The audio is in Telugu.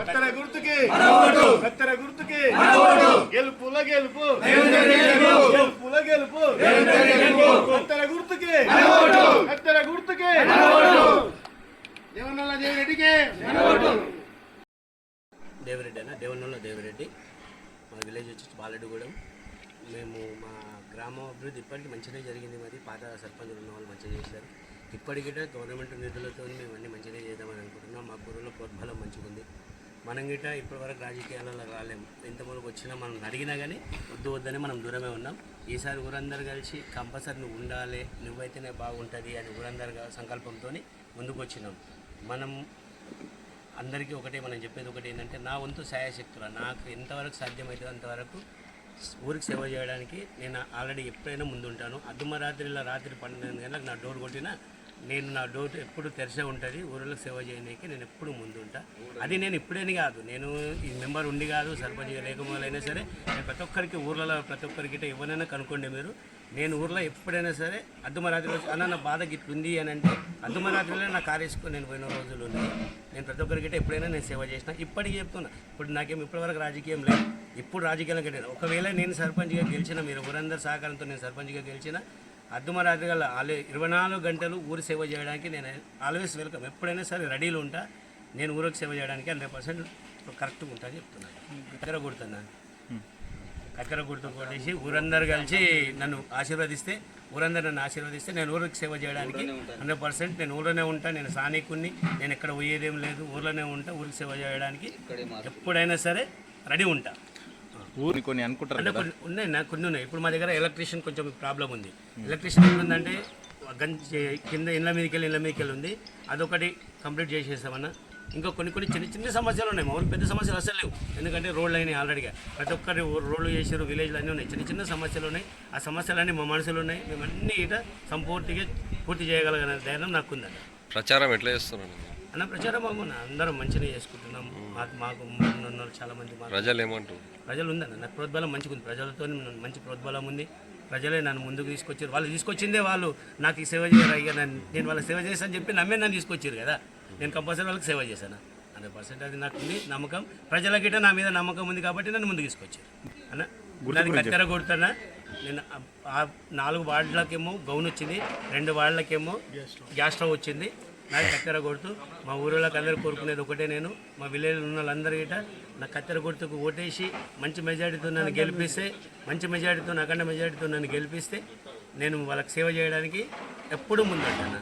కత్తెర గుర్తుకి. కత్తెర గుర్తుకి. గెలుపుల గెలుపు గెలుపుల గెలుపు. కత్తెర గుర్తుకి. కత్తెర గుర్తుకి. దేవనల్ల దేవిరెడ్డికి. దేవిరెడ్డి అన్న దేవనూరులో దేవిరెడ్డి. మా విలేజ్ వచ్చి బాలెడ్డిగూడెం మేము మా గ్రామం అభివృద్ధి ఇప్పటికీ మంచిగా జరిగింది మరి పాత సర్పంచులు ఉన్న వాళ్ళు మంచిగా చేశారు. ఇప్పటికీ గవర్నమెంట్ నిధులతో మేము అన్ని మంచిగా చేద్దామని అనుకుంటున్నాం. మా ఊరిలో ప్రోద్బలం మంచిగా ఉంది మనం గిట్ట ఇప్పటివరకు రాజకీయాలలో రాలేము ఎంతమందికి వచ్చినా మనం అడిగినా కానీ వద్దు వద్దని మనం దూరమే ఉన్నాం. ఈసారి ఊరందరూ కలిసి కంపల్సరీ నువ్వు ఉండాలి నువ్వైతేనే బాగుంటుంది అని ఊరందరు సంకల్పంతో ముందుకు వచ్చినాం మనం అందరికీ ఒకటే మనం చెప్పేది ఒకటి ఏంటంటే నా వంతు సాయశక్తుల నాకు ఎంతవరకు సాధ్యమవుతుందో అంతవరకు ఊరికి సేవ చేయడానికి నేను ఆల్రెడీ ఎప్పుడైనా ముందుంటాను. అద్దుమ రాత్రిలో రాత్రి పన్నెండు గంటలకు నా డోర్ కొట్టినా నేను నా డోర్ ఎప్పుడు తెరిసే ఉంటుంది ఊరిలో సేవ చేయడానికి నేను ఎప్పుడు ముందుంటా. అది నేను ఇప్పుడేని కాదు నేను ఈ మెంబర్ ఉండి కాదు సర్పంచ్గా లేకపోయినా సరే నేను ప్రతి ఒక్కరికి ఊర్లలో ప్రతి ఒక్కరికి ఎవరైనా కనుక్కోండి మీరు. నేను ఊర్లో ఎప్పుడైనా సరే అర్ధమరాత్రిలో అన్న నా బాధ గిట్లుంది అని అంటే అర్ధమరాత్రిలో నా కారు నేను పోయిన రోజులు ఉన్నాయి. నేను ప్రతి ఒక్కరికి ఎప్పుడైనా నేను సేవ చేసిన ఇప్పటికీ చెప్తున్నా. ఇప్పుడు నాకేం ఇప్పటివరకు రాజకీయం లేదు. ఇప్పుడు రాజకీయాలకు వెళ్ళాను ఒకవేళ నేను సర్పంచ్గా గెలిచిన మీరు ఊరందరి సహకారంతో నేను సర్పంచ్గా గెలిచిన అద్దుమరాత్రి గల ఆలే ఇరవై నాలుగు గంటలు ఊరి సేవ చేయడానికి నేను ఆల్వేస్ వెల్కమ్. ఎప్పుడైనా సరే రెడీలో ఉంటా. నేను ఊరికి సేవ చేయడానికి హండ్రెడ్ పర్సెంట్ కరెక్ట్గా ఉంటా చెప్తున్నాను. దగ్గర కొడుతున్నాను కత్తెర గుర్తు కొట్టేసి ఊరందరూ కలిసి నన్ను ఆశీర్వదిస్తే ఊరందరూ నన్ను ఆశీర్వదిస్తే నేను ఊరికి సేవ చేయడానికి హండ్రెడ్ పర్సెంట్ నేను ఊళ్ళోనే ఉంటా. నేను స్థానికుని నేను ఎక్కడ పోయేదేం లేదు. ఊర్లోనే ఉంటా. ఊరికి సేవ చేయడానికి ఎప్పుడైనా సరే రెడీ ఉంటా. ఊరిని కొన్ని అనుకుంటారు కొన్ని ఉన్నాయి నాకు కొన్ని ఉన్నాయి. ఇప్పుడు మా దగ్గర ఎలక్ట్రీషియన్ కొంచెం ప్రాబ్లం ఉంది. ఎలక్ట్రీషియన్ ఎట్లుందంటే గంజి కింద ఇళ్ళ మీదకి వెళ్ళి ఇళ్ళ మీదకి వెళ్ళి ఉంది అదొకటి కంప్లీట్ చేసేసామన్నా. ఇంకా కొన్ని కొన్ని చిన్న చిన్న సమస్యలు ఉన్నాయి. మా ఊరికి పెద్ద సమస్యలు అసలు లేవు. ఎందుకంటే రోడ్లు అయినాయి ఆల్రెడీగా ప్రతి ఒక్కరి రోడ్లు చేసారు విలేజ్లు అన్నీ ఉన్నాయి. చిన్న చిన్న సమస్యలు ఉన్నాయి. ఆ సమస్యలన్నీ మా మనసులో ఉన్నాయి. మేము అన్ని ఇట సంపూర్తిగా పూర్తి చేయగలిగిన ధైర్యం నాకు ఉందండి ప్రచారం ఎట్లా చేస్తున్నారు? అన్న ప్రచారం బాగున్నా అందరం మంచిగా చేసుకుంటున్నాం. మాకు మాకు చాలా మంది ప్రజలు ఏమంటారు ప్రజలు ఉందన్న నాకు ప్రోద్బలం మంచిగా ఉంది. ప్రజలతో మంచి ప్రోద్బలం ఉంది. ప్రజలే నన్ను ముందుకు తీసుకొచ్చారు. వాళ్ళు తీసుకొచ్చిందే వాళ్ళు. నాకు ఈ సేవ చేయరా ఇక నన్ను నేను వాళ్ళకి సేవ చేస్తాను చెప్పి నమ్మే నన్ను తీసుకొచ్చారు కదా. నేను కంపల్సరీ వాళ్ళకి సేవ చేశాను? హండ్రెడ్ పర్సెంట్ అది నాకు ఉంది నమ్మకం. ప్రజలకిట నా మీద నమ్మకం ఉంది కాబట్టి నన్ను ముందుకు తీసుకొచ్చారు. అన్న దాన్ని కత్తెర కొడుతున్నా. నేను నాలుగు వార్డులకేమో గౌన్ వచ్చింది. రెండు వార్డులకేమో గ్యాస్ స్టవ్ వచ్చింది. నాకు కత్తెర కొడుతూ మా ఊరిలోకి అందరూ కోరుకునేది ఒకటే నేను. మా విలేజ్లో ఉన్న వాళ్ళందరూ గిట నా కత్తెర గుర్తుకు ఓటేసి మంచి మెజారిటీతో నన్ను గెలిపిస్తే మంచి మెజారిటీతో అఖండ మెజారిటీతో నన్ను గెలిపిస్తే నేను వాళ్ళకి సేవ చేయడానికి ఎప్పుడూ ముందుంటాను